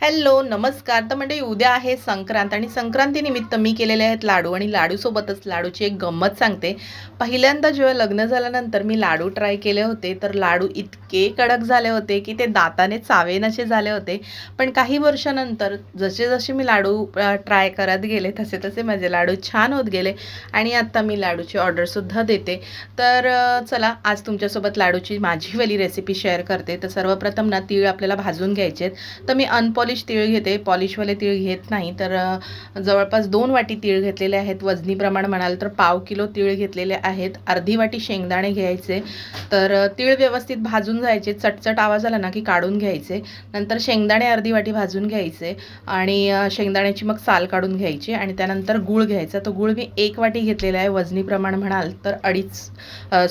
Hello नमस्कार. तर म्हणजे उद्या आहे संक्रांत आणि संक्रांतीनिमित्त मी केलेले आहेत लाडू आणि लाडूसोबतच लाडूची एक गंमत सांगते. पहिल्यांदा जेव्हा लग्न झाल्यानंतर मी लाडू ट्राय केले होते तर लाडू इतके कडक झाले होते की ते दाताने चावेनसे झाले होते. पण काही वर्षानंतर जसे जसे मी लाडू ट्राय करत गेले तसे तसे माझे लाडू छान होत गेले आणि आत्ता मी लाडूची ऑर्डरसुद्धा देते. तर चला आज तुमच्यासोबत लाडूची माझीवाली रेसिपी शेअर करते. तर सर्वप्रथम ना तीळ आपल्याला भाजून घ्यायचे आहेत. तर मी अनपॉलिश तीळ घेते. पॉलिशवाले तीळ घेत नाही. तर जवळपास दोन वाटी तीळ घेतलेले आहेत. वजनी प्रमाण म्हणाल तर पाव किलो तीळ घेतलेले आहेत. अर्धी वाटी शेंगदाणे घ्यायचे. तर तीळ व्यवस्थित भाजून जायचे चटचट आवाज आला ना की काढून घ्यायचे. नंतर शेंगदाणे अर्धी वाटी भाजून घ्यायचे आणि शेंगदाण्याची मग साल काढून घ्यायची आणि त्यानंतर गूळ घ्यायचा. तो गूळ मी एक वाटी घेतलेला आहे. वजनी प्रमाण म्हणाल तर अडीच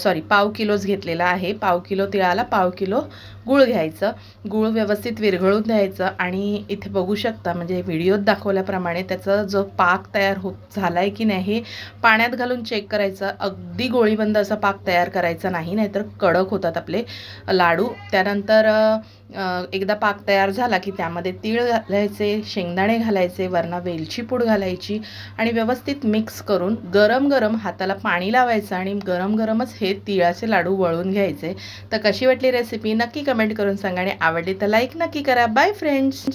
सॉरी पाव किलोच घेतलेला आहे. पाव किलो तिळाला पाव किलो गूळ घ्यायचं. गूळ व्यवस्थित विरघळून द्यायचं आणि इथे बघू शकता म्हणजे व्हिडिओत दाखवल्याप्रमाणे त्याचा जो पाक तयार होत झाला आहे की नाही हे पाण्यात घालून चेक करायचं. अगदी गोळीबंद असा पाक तयार करायचा नाही नाहीतर कडक होतात आपले. लाडू. त्यानंतर एकदा पाक तयार झाला की त्यामध्ये तीळ घालायचे शेंगदाणे घालायचे वरना वेलची पूड घालायची आणि व्यवस्थित मिक्स करून गरम गरम हाताला पाणी लावायचं आणि गरम गरमच हे तिळाचे लाडू वळून घ्यायचे. तर कशी वाटली रेसिपी नक्की कमेंट करून सांगा आणि आवडली तर लाईक नक्की करा. Bye friends